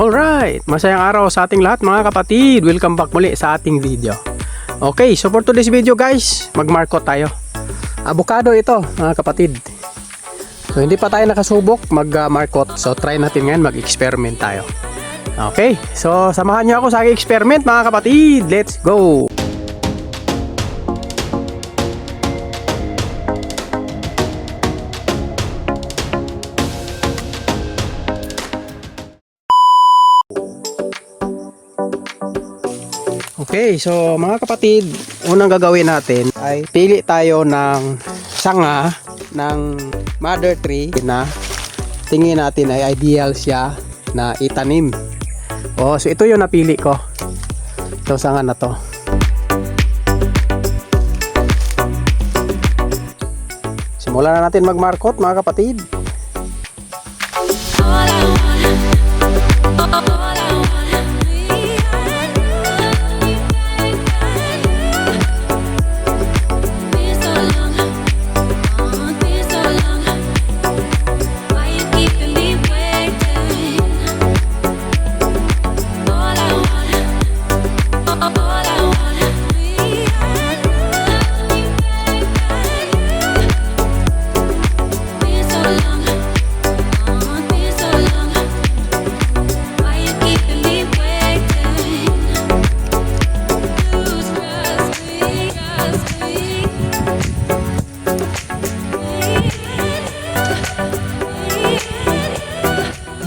Alright, masayang araw sa ating lahat mga kapatid. Welcome back muli sa ating video. Okay, so for today's video guys, magmarkot tayo. Avocado ito mga kapatid. So hindi pa tayo nakasubok mag-markot. So try natin ngayon mag-experiment tayo. Okay, so samahan niyo ako sa aking experiment mga kapatid. Let's go! Okay, so mga kapatid, unang gagawin natin ay pili tayo ng sanga ng mother tree na tingin natin ay ideal siya na itanim. Oh, so ito yung napili ko. Itong sanga na to. Simulan na natin magmarkot mga kapatid. All I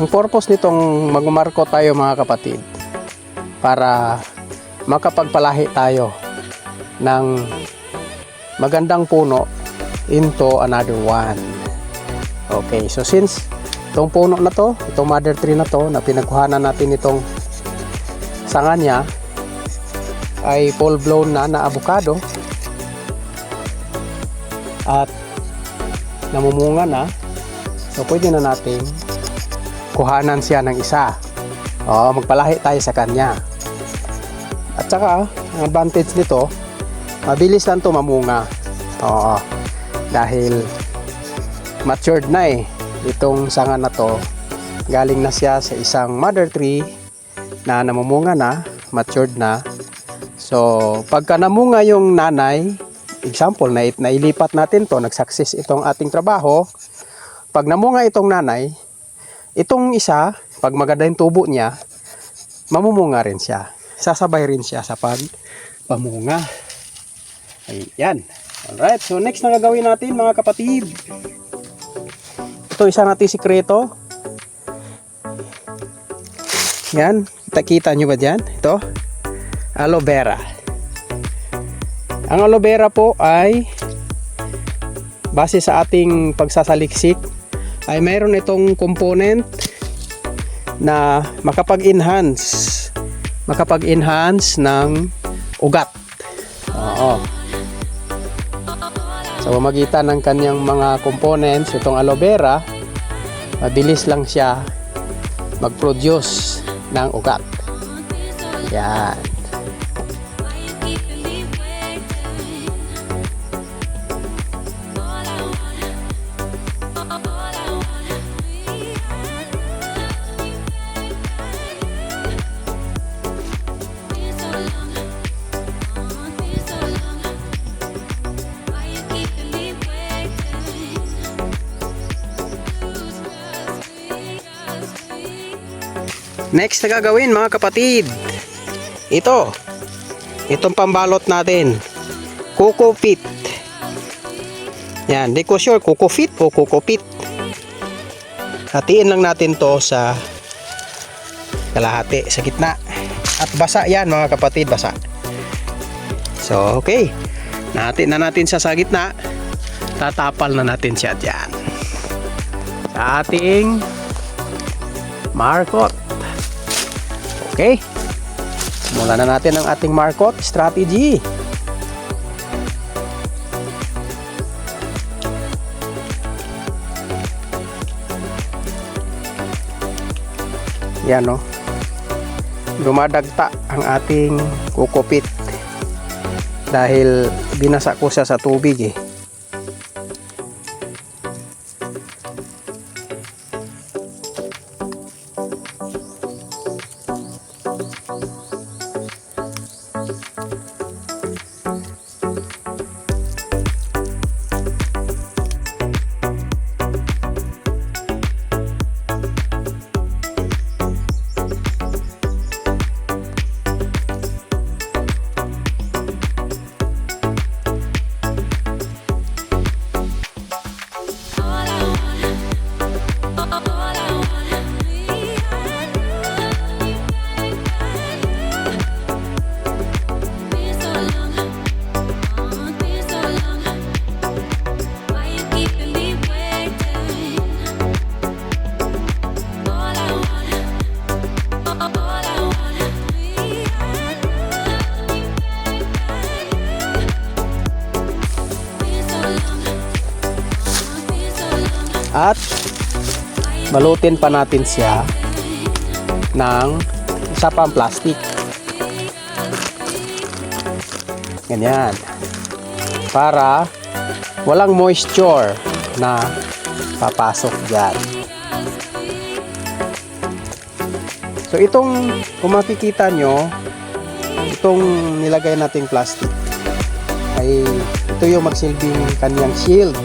Ang purpose nitong magmarko tayo mga kapatid para makapagpalahi tayo ng magandang puno into another one. Okay, so since itong puno na to, itong mother tree na to, na pinagkuhanan natin itong sanga niya, ay full blown na na avocado at namumunga na so pwede na natin kuhanan siya ng isa. O, magpalahi tayo sa kanya. At saka, ang advantage nito, mabilis lang to mamunga. Oo. Dahil matured na eh. Itong sanga na to, galing na siya sa isang mother tree na namumunga na, matured na. So, pagka namunga yung nanay, example, na nailipat natin to, nag-success itong ating trabaho, pag namunga itong nanay, Itong isa, pag maganda yung tubo niya, mamumunga rin siya. Sasabay rin siya sa pagpamunga. Ayan. Alright, so next na gagawin natin mga kapatid. Ito isa natin sikreto. Yan, kita-kita nyo ba dyan? Ito, aloe vera. Ang aloe vera po ay base sa ating pagsasaliksik ay mayroon itong component na makapag-enhance makapag-enhance ng ugat. Oo. Sa pamagitan ng kanyang mga components, itong aloe vera, mabilis lang siya mag-produce ng ugat. Yan. Next na gagawin mga kapatid. Ito. Itong pambalot natin. Coco pit. Yan, di ko sure coco fit o coco pit. Hatiin lang natin to sa kalahati sa gitna. At basa yan mga kapatid, basa. So, okay. Natin na natin siya sa gitna. Tatapal na natin siya dyan. Sa ating markot. Okay. Simulan na natin ang ating markot strategy. Yan no. Dumadagta ang ating kukupit dahil binasa ko siya sa tubig eh. At balutin pa natin siya ng isa pang plastic. Ganyan. Para walang moisture na papasok dyan. So itong kung makikita nyo, itong nilagay nating plastic ay ito yung magsilbing kanyang shield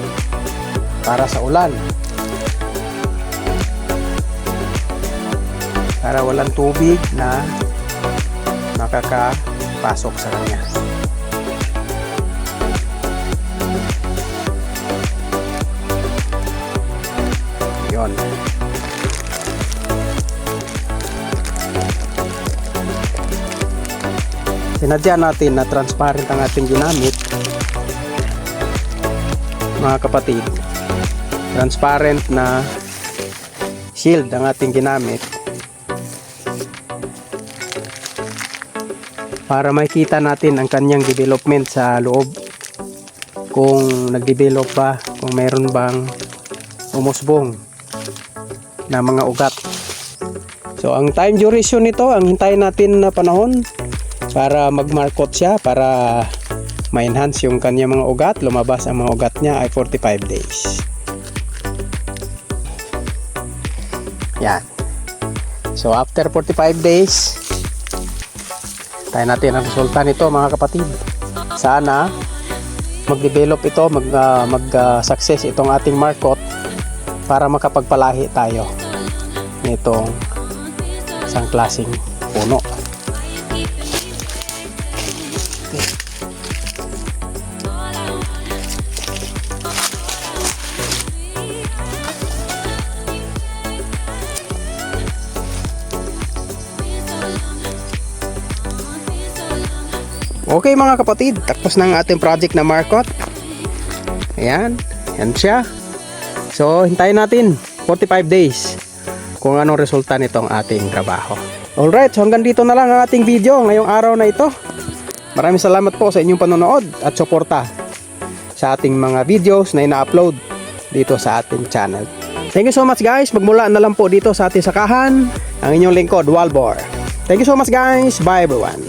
para sa ulan. Para walang tubig na makakapasok sa kanya. Yon. Sinadya natin na transparent ang ating ginamit mga kapatid transparent na shield ang ating ginamit para makita natin ang kanyang development sa loob. Kung nagdevelop ba kung mayroon bang umusbong na mga ugat. So ang time duration nito ang hintayin natin na panahon para magmarkot siya para ma-enhance yung kanya mga ugat. Lumabas ang mga ugat niya ay 45 days. Yan. So after 45 days tayo natin ang resulta nito mga kapatid. Sana mag-develop ito mag, ah, mag ah, success itong ating markot para makapagpalahi tayo nitong isang klaseng puno Okay mga kapatid, tapos na ang ating project na markot. Ayan, yan siya. So, hintayin natin 45 days kung anong resulta nitong ating trabaho. Alright, so hanggang dito na lang ang ating video ngayong araw na ito. Maraming salamat po sa inyong panonood at suporta sa ating mga videos na ina-upload dito sa ating channel. Thank you so much guys. Magmula na lang po dito sa ating sakahan ang inyong lingkod, Walbor. Thank you so much guys. Bye everyone.